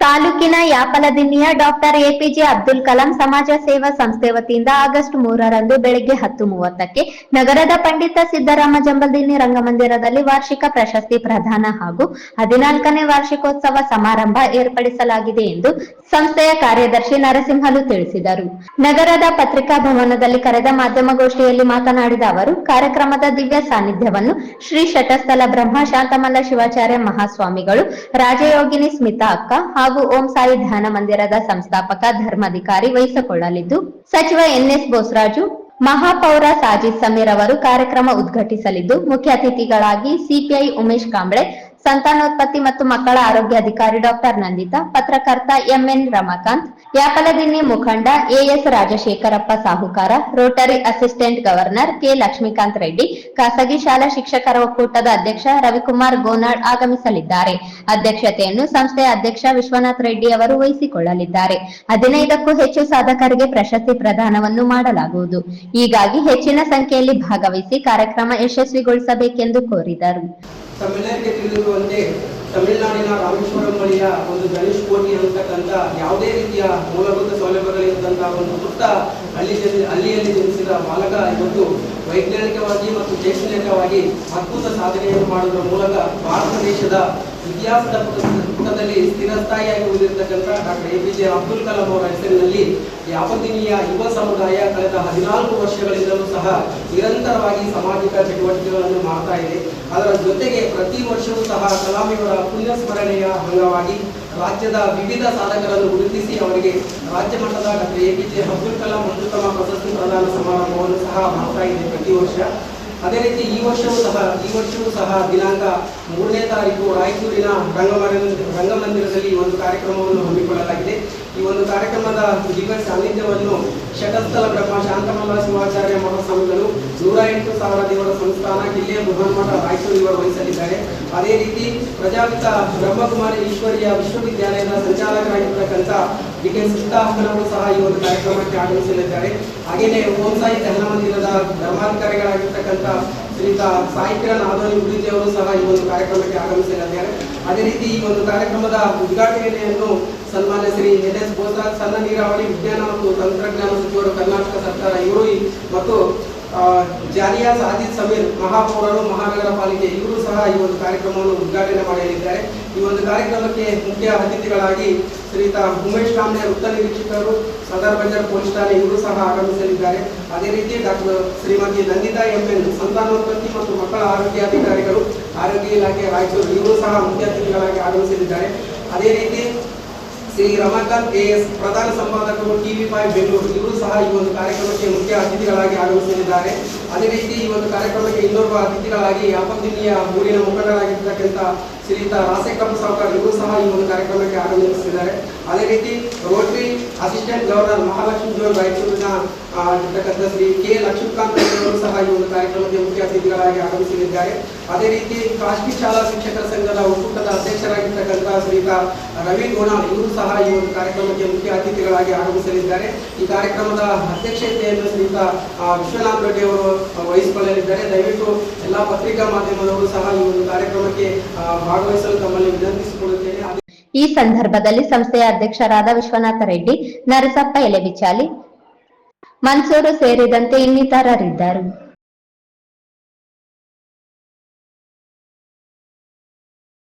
ತಾಲೂಕಿನ ಯಾಪಲದಿನ್ನಿಯ doctor A P J Abdul Kalam ಸಮಾಜ ಸೇವಾ ಸಂಸ್ಥೆ ವತಿಯಿಂದ ಆಗಸ್ಟ್ ಮೂರರಂದು ಬೆಳಗ್ಗೆ ಹತ್ತು ಮೂವತ್ತಕ್ಕೆ ನಗರದ ಪಂಡಿತ ಸಿದ್ದರಾಮ ಜಂಬಲ್ದಿನ್ನಿ ರಂಗಮಂದಿರದಲ್ಲಿ ವಾರ್ಷಿಕ ಪ್ರಶಸ್ತಿ ಪ್ರದಾನ ಹಾಗೂ ಹದಿನಾಲ್ಕನೇ ವಾರ್ಷಿಕೋತ್ಸವ ಸಮಾರಂಭ ಏರ್ಪಡಿಸಲಾಗಿದೆ ಎಂದು ಸಂಸ್ಥೆಯ ಕಾರ್ಯದರ್ಶಿ ನರಸಿಂಹಲು ತಿಳಿಸಿದರು. ನಗರದ ಪತ್ರಿಕಾ ಭವನದಲ್ಲಿ ಕರೆದ ಮಾಧ್ಯಮಗೋಷ್ಠಿಯಲ್ಲಿ ಮಾತನಾಡಿದ ಅವರು, ಕಾರ್ಯಕ್ರಮದ ದಿವ್ಯ ಸಾನ್ನಿಧ್ಯವನ್ನು ಶ್ರೀ ಶಟಸ್ಥಲ ಬ್ರಹ್ಮ ಶಾಂತಮಲ್ಲ ಶಿವಾಚಾರ್ಯ ಮಹಾಸ್ವಾಮಿಗಳು ರಾಜಯೋಗಿನಿ ಸ್ಮಿತಾ ಅಕ್ಕ ಹಾಗೂ ಓಂ ಸಾಯಿ ಧ್ಯಾನ ಮಂದಿರದ ಸಂಸ್ಥಾಪಕ ಧರ್ಮಾಧಿಕಾರಿ ವಹಿಸಿಕೊಳ್ಳಲಿದ್ದು, ಸಚಿವ ಎನ್ಎಸ್ ಬೋಸರಾಜು, ಮಹಾಪೌರ ಸಾಜಿದ್ ಸಮೀರ್ ಅವರು ಕಾರ್ಯಕ್ರಮ ಉದ್ಘಾಟಿಸಲಿದ್ದು, ಮುಖ್ಯ ಅತಿಥಿಗಳಾಗಿ ಸಿಪಿಐ ಉಮೇಶ್ ಕಾಂಬ್ಳೆ ಸಂತಾನೋತ್ಪತ್ತಿ ಮತ್ತು ಮಕ್ಕಳ ಆರೋಗ್ಯ ಅಧಿಕಾರಿ ಡಾಕ್ಟರ್ ನಂದಿತಾ, ಪತ್ರಕರ್ತ ಎಂಎನ್ ರಮಾಕಾಂತ್ ಯಾಪಲದಿನ್ನಿ ಮುಖಂಡ ಎಎಸ್ ರಾಜಶೇಖರಪ್ಪ ಸಾಹುಕಾರ, rotary assistant governor K Lakshmikanth Reddy, ಖಾಸಗಿ ಶಾಲಾ ಶಿಕ್ಷಕರ ಒಕ್ಕೂಟದ ಅಧ್ಯಕ್ಷ ರವಿಕುಮಾರ್ ಗೋನಾಳ್ ಆಗಮಿಸಲಿದ್ದಾರೆ. ಅಧ್ಯಕ್ಷತೆಯನ್ನು ಸಂಸ್ಥೆಯ ಅಧ್ಯಕ್ಷ ವಿಶ್ವನಾಥ್ ರೆಡ್ಡಿ ಅವರು ವಹಿಸಿಕೊಳ್ಳಲಿದ್ದಾರೆ. ಹದಿನೈದಕ್ಕೂ ಹೆಚ್ಚು ಸಾಧಕರಿಗೆ ಪ್ರಶಸ್ತಿ ಪ್ರದಾನವನ್ನು ಮಾಡಲಾಗುವುದು. ಹೀಗಾಗಿ ಹೆಚ್ಚಿನ ಸಂಖ್ಯೆಯಲ್ಲಿ ಭಾಗವಹಿಸಿ ಕಾರ್ಯಕ್ರಮ ಯಶಸ್ವಿಗೊಳಿಸಬೇಕೆಂದು ಕೋರಿದರು. ತಮ್ಮೆಲ್ಲರಿಗೆ ತಿಳಿದಿರುವಂತೆ ತಮಿಳುನಾಡಿನ ರಾಮೇಶ್ವರಂ ಬಳಿಯ ಒಂದು ಗಣೇಶ್ ಕೋಟಿ ಅಂತಕ್ಕಂಥ ಯಾವುದೇ ರೀತಿಯ ಮೂಲಭೂತ ಸೌಲಭ್ಯಗಳಿದ್ದಂತಹ ಒಂದು ಪುಟ್ಟ ಹಳ್ಳಿ ಹಳ್ಳಿಯಲ್ಲಿ ಜನಿಸಿದ ಬಾಲಕ ಇವತ್ತು ವೈಜ್ಞಾನಿಕವಾಗಿ ಮತ್ತು ಶೈಕ್ಷಣಿಕವಾಗಿ ಅದ್ಭುತ ಸಾಧನೆಯನ್ನು ಮಾಡುವುದರ ಮೂಲಕ ಭಾರತ ದೇಶದ ಇತಿಹಾಸದ ಪುಟ- ಪುಟದಲ್ಲಿ ಸ್ಥಿರಸ್ಥಾಯಿಯಾಗಿ ಉಳಿದಿರ್ತಕ್ಕಂಥ doctor A P J Abdul Kalam ಅವರ ಹೆಸರಿನಲ್ಲಿ ಯಾವತ್ತಿನಿಯ ಯುವ ಸಮುದಾಯ ಕಳೆದ ಹದಿನಾಲ್ಕು ವರ್ಷಗಳಿಂದಲೂ ಸಹ ನಿರಂತರವಾಗಿ ಸಾಮಾಜಿಕ ಚಟುವಟಿಕೆಗಳನ್ನು ಮಾಡ್ತಾ ಇದೆ. ಅದರ ಜೊತೆಗೆ ಪ್ರತಿ ವರ್ಷವೂ ಸಹ ಕಲಾಮಿಯವರ ಪುಣ್ಯ ಸ್ಮರಣೆಯ ಅಂಗವಾಗಿ ರಾಜ್ಯದ ವಿವಿಧ ಸಾಧಕರನ್ನು ಗುರುತಿಸಿ ಅವರಿಗೆ ರಾಜ್ಯ ಮಟ್ಟದ doctor A P J Abdul Kalam ಅತ್ಯುತ್ತಮ ಪ್ರಶಸ್ತಿ ಪ್ರದಾನ ಸಮಾರಂಭವನ್ನು ಸಹ ಮಾಡ್ತಾ ಇದೆ ಪ್ರತಿ ವರ್ಷ. ಅದೇ ರೀತಿ ಈ ವರ್ಷವೂ ಸಹ, ಈ ವರ್ಷವೂ ಸಹ ದಿನಾಂಕ ಮೂರನೇ ತಾರೀಕು ರಾಯಚೂರಿನ ರಂಗಮಂದಿರ, ರಂಗಮಂದಿರದಲ್ಲಿ ಒಂದು ಕಾರ್ಯಕ್ರಮವನ್ನು ಹಮ್ಮಿಕೊಳ್ಳಲಾಗಿದೆ. ಈ ಒಂದು ಕಾರ್ಯಕ್ರಮದ ದಿವ್ಯ ಸಾನ್ನಿಧ್ಯವನ್ನು ಶಟಸ್ಥಲ ಬ್ರಹ್ಮ ಶಾಂತಮಲ್ಲ ಶಿವಾಚಾರ್ಯ ಮಹಾಸ್ವಾಮಿಗಳು ನೂರ ಎಂಟು ಸಾವಿರ ದೇವರ ಸಂಸ್ಥಾನ ಕಿಲ್ಲೆಯ ಬೃಹನ್ಮಠ ರಾಯಚೂರು ಇವರು ವಹಿಸಲಿದ್ದಾರೆ. ಅದೇ ರೀತಿ ಪ್ರಜಾಪಿತ ಬ್ರಹ್ಮಕುಮಾರಿ ಈಶ್ವರಿಯ ವಿಶ್ವವಿದ್ಯಾಲಯದ ಸಂಚಾಲಕರಾಗಿರ್ತಕ್ಕಂಥ ಡಿ ಕೆ ಸಹ ಈ ಒಂದು ಕಾರ್ಯಕ್ರಮಕ್ಕೆ ಆಗಮಿಸಲಿದ್ದಾರೆ. ಹಾಗೆಯೇ ಓಂ ಸಾಯಿ ಧ್ಯಾನ ಮಂದಿರದ ಧರ್ಮಾಧಿಕಾರಿಗಳಾಗಿರ್ತಕ್ಕಂಥ ಶ್ರೀಯುತ ಕಿರಣ್ ಆದೋನಿ ಅವರು ಸಹ ಈ ಒಂದು ಕಾರ್ಯಕ್ರಮಕ್ಕೆ ಆಗಮಿಸಲಿದ್ದಾರೆ. ಅದೇ ರೀತಿ ಈ ಒಂದು ಕಾರ್ಯಕ್ರಮದ ಉದ್ಘಾಟನೆಯನ್ನು ಸನ್ಮಾನ್ಯ ಶ್ರೀ ಎನ್ ಎಸ್ ಬೋಸರಾಜ್, ಸಣ್ಣ ನೀರಾವರಿ ವಿಜ್ಞಾನ ಮತ್ತು ತಂತ್ರಜ್ಞಾನ ಸಚಿವರು ಕರ್ನಾಟಕ ಸರ್ಕಾರ, ಇವರು ಮತ್ತು ಜಾಲಿಯಾ ಸಾಜಿದ್ ಸಮೀರ್ ಮಹಾಪೌರರು ಮಹಾನಗರ ಪಾಲಿಕೆ ಇವರು ಸಹ ಈ ಒಂದು ಕಾರ್ಯಕ್ರಮವನ್ನು ಉದ್ಘಾಟನೆ ಮಾಡಲಿದ್ದಾರೆ. ಈ ಒಂದು ಕಾರ್ಯಕ್ರಮಕ್ಕೆ ಮುಖ್ಯ ಅತಿಥಿಗಳಾಗಿ ಶ್ರೀಯುತ ಉಮೇಶ್ ಕಾಮ್ನೆ, ವೃತ್ತ ನಿರೀಕ್ಷಕರು, ಸದರ್ ಬಂಜರ್ ಪೊಲೀಸ್ ಠಾಣೆ ಇವರು ಸಹ ಆಗಮಿಸಲಿದ್ದಾರೆ. ಅದೇ ರೀತಿ doctor Shrimati Nandita M N ಸಂತಾನೋತ್ಪತ್ತಿ ಮತ್ತು ಮಕ್ಕಳ ಆರೋಗ್ಯಾಧಿಕಾರಿಗಳು ಆರೋಗ್ಯ ಇಲಾಖೆ ರಾಯಚೂರು ಇವರು ಸಹ ಮುಖ್ಯ ಅತಿಥಿಗಳಾಗಿ ಆಗಮಿಸಲಿದ್ದಾರೆ. ಅದೇ ರೀತಿ ಶ್ರೀ ರಮಾಕಾಂತ್ ಎಸ್ ಪ್ರಧಾನ ಸಂಪಾದಕರು, ಟಿವಿ ಫೈವ್ ಬೆಂಗಳೂರು. ಇವರು ಸಹ ಈ ಒಂದು ಕಾರ್ಯಕ್ರಮಕ್ಕೆ ಮುಖ್ಯ ಅತಿಥಿಗಳಾಗಿ ಆಗಮಿಸಲಿದ್ದಾರೆ ಅದೇ ರೀತಿ ಈ ಒಂದು ಕಾರ್ಯಕ್ರಮಕ್ಕೆ ಇನ್ನೋರ್ವ ಅತಿಥಿಗಳಾಗಿ ಯಾಪಂದಿನಿಯ ಊರಿನ ಮುಖಂಡರಾಗಿರ್ತಕ್ಕಂಥ ಶ್ರೀಯುತ ರಾಸೇಕಂ ಸಾವ್ಕರ್ ಇವರು ಸಹ ಈ ಒಂದು ಕಾರ್ಯಕ್ರಮಕ್ಕೆ ಆಗಮಿಸಿದ್ದಾರೆ ಅದೇ ರೀತಿ ರೋಟರಿ ಅಸಿಸ್ಟೆಂಟ್ ಗವರ್ನರ್ ಮಹಾಲಕ್ಷ್ಮಿ ಜೋರ್ ರಾಯಚೂರಿನ ಇರ್ತಕ್ಕಂಥ ಶ್ರೀ ಕೆ ಲಕ್ಷ್ಮೀಕಾಂತ್ ಅವರು ಸಹ ಈ ಒಂದು ಕಾರ್ಯಕ್ರಮಕ್ಕೆ ಮುಖ್ಯ ಅತಿಥಿಗಳಾಗಿ ಆಗಮಿಸಲಿದ್ದಾರೆ. ಅದೇ ರೀತಿ ಖಾಸಗಿ ಶಾಲಾ ಶಿಕ್ಷಕರ ಸಂಘದ ಒಕ್ಕೂಟದ ಅಧ್ಯಕ್ಷರಾಗಿರ್ತಕ್ಕಂಥ ಶ್ರೀಯುತ ರವಿ ಗೋಣಾಲ್ ಇವರು ಸಹ ಈ ಒಂದು ಕಾರ್ಯಕ್ರಮಕ್ಕೆ ಮುಖ್ಯ ಅತಿಥಿಗಳಾಗಿ ಆಗಮಿಸಲಿದ್ದಾರೆ. ಈ ಕಾರ್ಯಕ್ರಮದ ಅಧ್ಯಕ್ಷತೆಯನ್ನು ಶ್ರೀಯುತ ವಿಶ್ವನಾಥ್ ರೆಡ್ಡಿ ಅವರು ವಹಿಸಿಕೊಳ್ಳಲಿದ್ದಾರೆ. ದಯವಿಟ್ಟು ಎಲ್ಲ ಪತ್ರಿಕಾ ಮಾಧ್ಯಮದವರು ಸಹ ಈ ಒಂದು ಕಾರ್ಯಕ್ರಮಕ್ಕೆ ಆ, ಈ ಸಂದರ್ಭದಲ್ಲಿ ಸಂಸ್ಥೆಯ ಅಧ್ಯಕ್ಷರಾದ ವಿಶ್ವನಾಥ ರೆಡ್ಡಿ ನರಸಪ್ಪ ಎಲೆಬಿಚಾಲಿ ಮನ್ಸೂರು ಸೇರಿದಂತೆ ಇನ್ನಿತರರಿದ್ದರು.